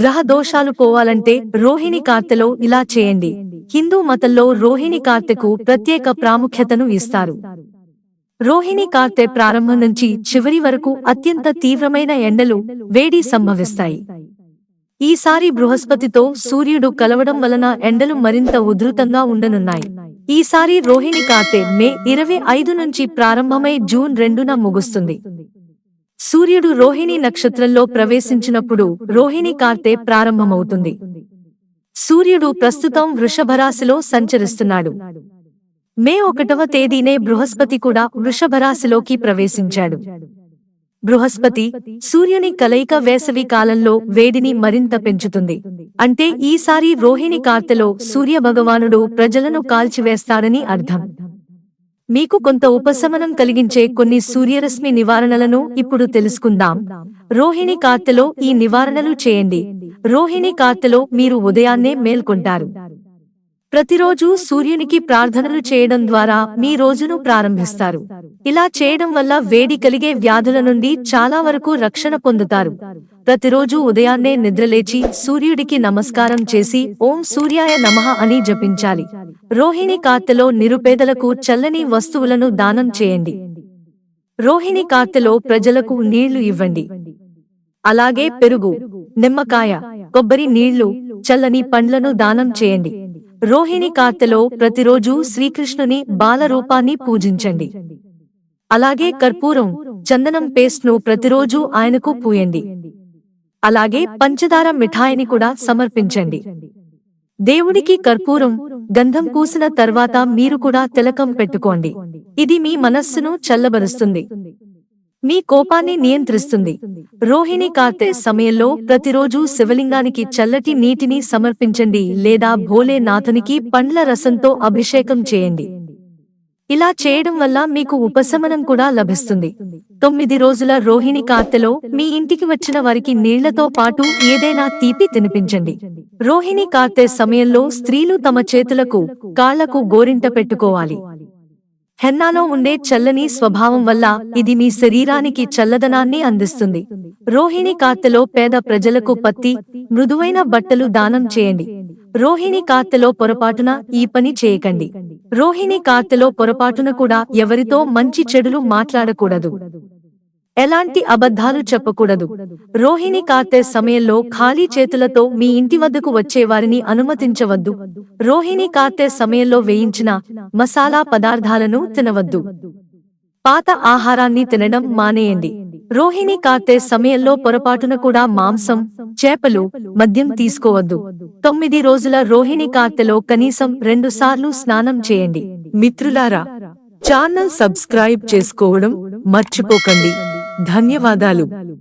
గ్రహ దోషాలు పోవాలంటే రోహిణి కార్తెలో ఇలా చేయండి. హిందూ మతంలో రోహిణి కార్తెకు ప్రత్యేక ప్రాముఖ్యతను ఇస్తారు. రోహిణి కార్తె ప్రారంభం నుంచి చివరి వరకు అత్యంత తీవ్రమైన ఎండలు వేడి సంభవిస్తాయి. ఈసారి బృహస్పతితో సూర్యుడు కలవడం వలన ఎండలు మరింత ఉధృతంగా ఉండనున్నాయి. ఈసారి రోహిణి కార్తె మే ఇరవై ఐదు నుంచి ప్రారంభమై జూన్ రెండున ముగుస్తుంది. సూర్యుడు రోహిణి నక్షత్రంలో ప్రవేశించినప్పుడు రోహిణి కార్తె ప్రారంభమవుతుంది. సూర్యుడు ప్రస్తుతం వృషభరాశిలో సంచరిస్తున్నాడు. మే ఒకటవ తేదీనే బృహస్పతి కూడా వృషభరాశిలోకి ప్రవేశించాడు. బృహస్పతి సూర్యుని కలయిక వేసవి కాలంలో వేడిని మరింత పెంచుతుంది. అంటే ఈసారి రోహిణి కార్తెలో సూర్య భగవానుడు ప్రజలను కాల్చివేస్తాడని అర్థం. మీకు కొంత ఉపశమనం కలిగించే కొన్ని సూర్యరశ్మి నివారణలను ఇప్పుడు తెలుసుకుందాం. రోహిణి కార్తెలో ఈ నివారణలు చేయండి. రోహిణి కార్తెలో మీరు ఉదయాన్నే మేల్కొంటారు. ప్రతిరోజు సూర్యునికి ప్రార్థనలు చేయడం ద్వారా మీ రోజును ప్రారంభిస్తారు. ఇలా చేయడం వల్ల వేడి కలిగే వ్యాధుల నుండి చాలా వరకు రక్షణ పొందుతారు. ప్రతిరోజు ఉదయాన్నే నిద్రలేచి సూర్యుడికి నమస్కారం చేసి ఓం సూర్యాయ నమః అని జపించాలి. రోహిణి కార్తెలో నిరుపేదలకు చల్లని వస్తువులను దానం చేయండి. రోహిణి కార్తెలో ప్రజలకు నీళ్ళు ఇవ్వండి. అలాగే పెరుగు నిమ్మకాయ కొబ్బరి నీళ్ళు చల్లని పండ్లను దానం చేయండి. రోహిణి కార్తెలో ప్రతిరోజు శ్రీకృష్ణుని బాలరూపాన్ని పూజించండి. అలాగే కర్పూరం చందనం పేస్ట్ను ప్రతిరోజు ఆయనకు పూయండి. అలాగే పంచదార మిఠాయిని కూడా సమర్పించండి. దేవుడికి కర్పూరం గంధం పూసిన తర్వాత మీరు కూడా తిలకం పెట్టుకోండి. ఇది మీ మనస్సును చల్లబరుస్తుంది. మీ కోపాన్ని నియంత్రిస్తుంది. రోహిణి కార్తె సమయంలో ప్రతిరోజు శివలింగానికి చల్లటి నీటిని సమర్పించండి లేదా భోలేనాథునికి పండ్ల రసంతో అభిషేకం చేయండి. ఇలా చేయడం వల్ల మీకు ఉపశమనం కూడా లభిస్తుంది. తొమ్మిది రోజుల రోహిణి కార్తెలో మీ ఇంటికి వచ్చిన వారికి నీళ్ళతో పాటు ఏదైనా తీపి తినిపించండి. రోహిణి కార్తె సమయంలో స్త్రీలు తమ చేతులకు కాళ్ళకు గోరింట పెట్టుకోవాలి. హెన్నాలో ఉండే చల్లని స్వభావం వల్ల ఇది మీ శరీరానికి చల్లదనాన్ని అందిస్తుంది. రోహిణి కార్తెలో పేద ప్రజలకు పత్తి మృదువైన బట్టలు దానం చేయండి. రోహిణి కార్తెలో పొరపాటున ఈ పని చేయకండి. రోహిణి కార్తెలో పొరపాటున కూడా ఎవరితో మంచి చెడులు మాట్లాడకూడదు. ఎలాంటి అబద్ధాలు చెప్పకూడదు. రోహిణి కార్తె సమయంలో ఖాళీ చేతులతో మీ ఇంటి వద్దకు వచ్చే వారిని అనుమతించవద్దు. రోహిణి కార్తె సమయంలో వేయించిన మసాలా పదార్థాలను తినవద్దు. పాత ఆహారాన్ని తినడం మానేయండి. రోహిణి కార్తె సమయంలో పొరపాటున కూడా మాంసం చేపలు మద్యం తీసుకోవద్దు. తొమ్మిది రోజుల రోహిణి కార్తెలో కనీసం రెండు సార్లు స్నానం చేయండి. మిత్రులారా ఛానల్ సబ్స్క్రైబ్ చేసుకోవడం మర్చిపోకండి. ధన్యవాదాలు.